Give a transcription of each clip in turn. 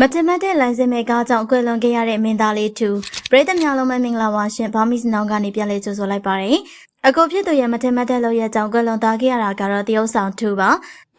မထင်မှတ်တဲ့လိုင်စင်မဲကားကြောင့်ကွယ်လွန်ခဲ့ရတဲ့မင်းသားလေးတူပရိသတ်များလုံးပဲမင်္ဂလာပါရှင်ဘာမီစနောင်ကနေပြန်လဲကြိုဆိုလိုက်ပါရယ်အကိုဖြစ်သူရဲ့မထင်မှတ်တဲ့လောက်ရဲ့ကြောင့်ကွယ်လွန်သွားခဲ့ရတာကတော့တရုတ်ဆောင်တူပါ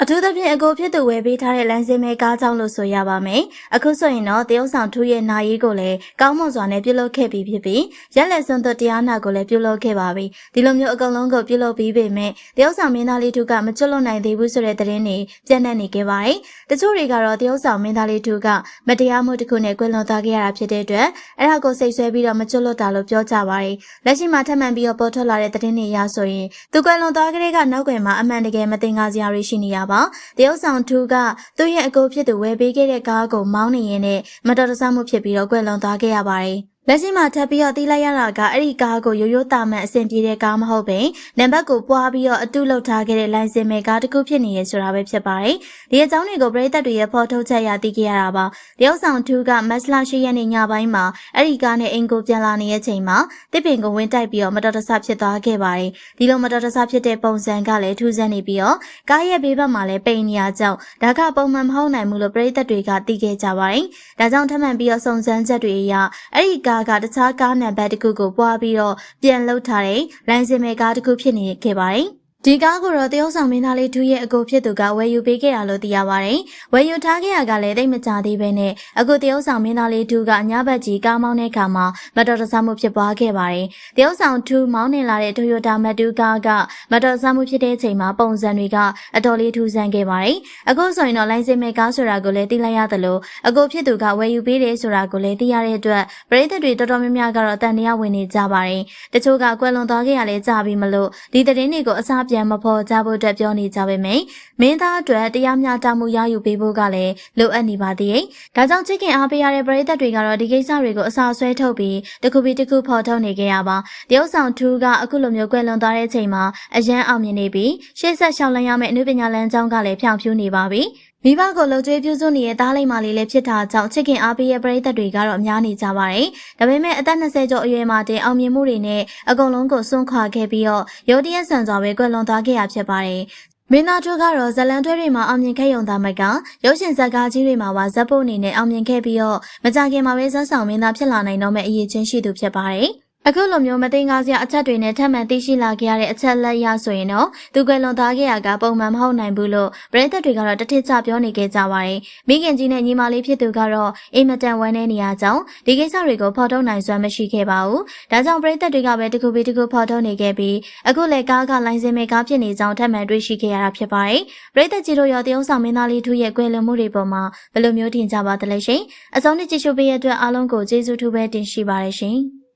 အထူးသဖြင့်အကိုဖြစ်သူဝယ်ပေးထားတဲ့လိုင်စင်မဲကားကြောင့်လို့ဆိုရပါမယ်အခုဆိုရင်တော့တရုတ်ဆောင်ထူးရဲ့နာရီကိုလည်းကောင်းမွန်စွာနဲ့ပြုလုပ်ခဲ့ပြီးဖြစ်ပြီးရက်လက်စွန်းသွတရားနာကိုလည်းပြုလုပ်ခဲ့ပါပြီဒီလိုမျိုးအကုန်လုံးကိုပြုလုပ်ပြီးပေမဲ့တရုတ်ဆောင်မင်းသားလေးထူးကမကျွတ်လွတ်နိုင်သေးဘူးဆိုတဲ့သတင်းတွေပြန့်နှံ့နေခဲ့ပါတယ်တချို့တွေကတော့တရုတ်ဆောင်မင်းသားလေးထူးကမတရားမှုတစ်ခုနဲ့ကွယ်လွန်သွားခဲ့ရတာဖြစ်တဲ့အတွက်အဲ့ဒါကိုစိတ်ဆွဲပြီးတော့မကျွတ်လွတ်တာလို့ပြောကြပါတယ်လက်ရှိမှာထပ်မံပြီးတော့ပေါ်ထွက်လာတဲ့သတင်းတွေအရဆိုရင်သူကွယ်လွန်သွားတဲ့ကနောက်ွယ်မှာအမှန်တကယ်မတင်ကားစရာတွေရှိနေရပါတရုတ်ဆောင်ထူးကသူ့ရဲ့အကိုဖြစ်သူဝယ်ပေးခဲ့တဲ့ကားကိုမောင်းနေရင်းနဲ့မတော်တဆမှုဖြစ်ပြီးတော့ကွယ်လွန်သွားခဲ့ရပါတယ် လက်ရှိမှာထပ်ပြီးတော့တီးလိုက်ရတာကအဲ့ဒီကားကိုရိုးရိုးတာမှန်အဆင်ပြေတဲ့ကားမဟုတ်ပင်နံပါတ်ကိုပွားပြီးတော့အတုလောက်ထားခဲ့တဲ့လိုင်စင်မဲကားတစ်ခုဖြစ်နေရဆိုတာပဲဖြစ်ပါတယ်။ဒီအကြောင်းတွေကိုပြည်သက်တွေရဲ့ဖော်ထုတ်ချက်ရသိခဲ့ရတာပါ။တရုတ်ဆောင်ထူးကမက်စလာရှိရက်နေ့ညပိုင်းမှာအဲ့ဒီကားနဲ့အင်ကိုပြန်လာနေတဲ့အချိန်မှာတစ်ပင်ကိုဝင်တိုက်ပြီးတော့မတော်တဆဖြစ်သွားခဲ့ပါတယ်။ဒီလိုမတော်တဆဖြစ်တဲ့ပုံစံကလည်းထူးဆန်းနေပြီးတော့ကားရဲ့ဘေးဘက်မှာလည်းပိန်နေရကြောင်းဒါကပုံမှန်မဟုတ်နိုင်ဘူးလို့ပြည်သက်တွေကသိခဲ့ကြပါတယ်။ဒါကြောင့်ထပ်မံပြီးတော့စုံစမ်းချက်တွေအရအဲ့ဒီကားကတခြားကားနံပါတ်တစ်ခုကိုပွားပြီးတော့ပြန်လှုပ်ထားတဲ့လိုင်စင်မဲကားတစ်ခုဖြစ်နေခဲ့ပါတယ်။ ဒီကားကိုတော့တရုတ်ဆောင်မင်းသားလေးထူးရဲ့အကိုဖြစ်သူကဝယ်ယူပေးခဲ့တာလို့သိရပါတယ်။ဝယ်ယူထားခဲ့ရကလည်းတိတ်မကြသေးပဲနဲ့အခုတရုတ်ဆောင်မင်းသားလေးထူးကညဘက်ကြီးကားမောင်းတဲ့အခါမှာမတော်တဆမှုဖြစ်ပွားခဲ့ပါတယ်။တရုတ်ဆောင်ထူးမောင်းနေလာတဲ့ Toyota Mattu ကားကမတော်တဆမှုဖြစ်တဲ့အချိန်မှာပုံစံတွေကအတော်လေးထူးဆန်းခဲ့ပါတယ်။အခုဆိုရင်တော့လိုင်စင်မဲကားဆိုတာကိုလည်းသိလိုက်ရသလိုအကိုဖြစ်သူကဝယ်ယူပေးတယ်ဆိုတာကိုလည်းသိရတဲ့အတွက်ပရိသတ်တွေတော်တော်များများကတော့တန်တရားဝင်နေကြပါတယ်။တချို့ကကွယ်လွန်သွားခဲ့ရလဲကြပြီမလို့ဒီသတင်းတွေကိုအစားပြန်မဖော်ကြဖို့အတွက်ပြောနေကြပေမယ့်မင်းသားအတွက်တရားမျှတမှုရယူပေးဖို့ကလည်းလိုအပ်နေပါသေးတယ်။ဒါကြောင့်ချစ်ခင်အားပေးရတဲ့ပရိသတ်တွေကတော့ဒီကိစ္စတွေကိုအစားဆွဲထုတ်ပြီးတစ်ခုပြီးတစ်ခုဖော်ထုတ်နေကြရပါ။တရုတ်ဆောင်ထူးကအခုလိုမျိုးကွယ်လွန်သွားတဲ့အချိန်မှာအရန်အောင်မြင်နေပြီးရှေ့ဆက်ရှောင်လန်းရမယ့်အနုပညာလမ်းကြောင်းကလည်းဖြောင်ဖြူးနေပါပြီ။ မိဘကိုလှုပ်ကြွေးပြုစုနေတဲ့သားလိမ္မာလေးလည်းဖြစ်တာကြောင့်ချစ်ခင်အားပေးရဲ့ပရိသတ်တွေကတော့အများနေကြပါတယ်။ဒါပေမဲ့အသက်20ကျော်အရွယ်မှာတင်အောင်မြင်မှုတွေနဲ့အကုန်လုံးကိုစွန့်ခွာခဲ့ပြီးတော့ရုတ်တရက်ဆန်စွာပဲကွယ်လွန်သွားခဲ့ရဖြစ်ပါတယ်။မင်းသားတို့ကတော့ဇလန်တွဲတွေမှာအောင်မြင်ခဲ့ရုံသာမကရုပ်ရှင်ဇာတ်ကားကြီးတွေမှာပါဇက်ပုတ်အနေနဲ့အောင်မြင်ခဲ့ပြီးတော့မကြခင်မှာပဲဇက်ဆောင်မင်းသားဖြစ်လာနိုင်တော့မယ့်အရေးချင်းရှိသူဖြစ်ပါတယ်။ အခုလိုမျိုးမသိငါစရာအချက်တွေနဲ့ထပ်မံသိရှိလာခဲ့ရတဲ့အချက်လက်ရဆိုရင်တော့သူကွယ်လွန်သားခဲ့ရကပုံမှန်မဟုတ်နိုင်ဘူးလို့ပရိသတ်တွေကတော့တထစ်ချပြောနေခဲ့ကြပါတယ်။မိခင်ကြီးနဲ့ညီမလေးဖြစ်သူကတော့အိမ်မတန်ဝမ်းနေနေရကြောင်းဒီကိစ္စတွေကိုဖော်ထုတ်နိုင်စွမ်းမရှိခဲ့ပါဘူး။ဒါကြောင့်ပရိသတ်တွေကပဲတခုပြီးတခုဖော်ထုတ်နေခဲ့ပြီးအခုလည်းကားကလိုင်းစင်မဲ့ကားဖြစ်နေကြောင်းထပ်မံတွေ့ရှိခဲ့ရတာဖြစ်ပါတယ်။ပရိသတ်ကြီးတို့ရောတရုံဆောင်မင်းသားလေးထူးရဲ့ကွယ်လွန်မှုတွေပေါ်မှာဘယ်လိုမျိုးထင်ကြပါသလဲရှင်။အစုံနဲ့ကြည့်ရှုပေးရတဲ့အတွက်အားလုံးကိုကျေးဇူးထူးပဲတင်ရှိပါတယ်ရှင်။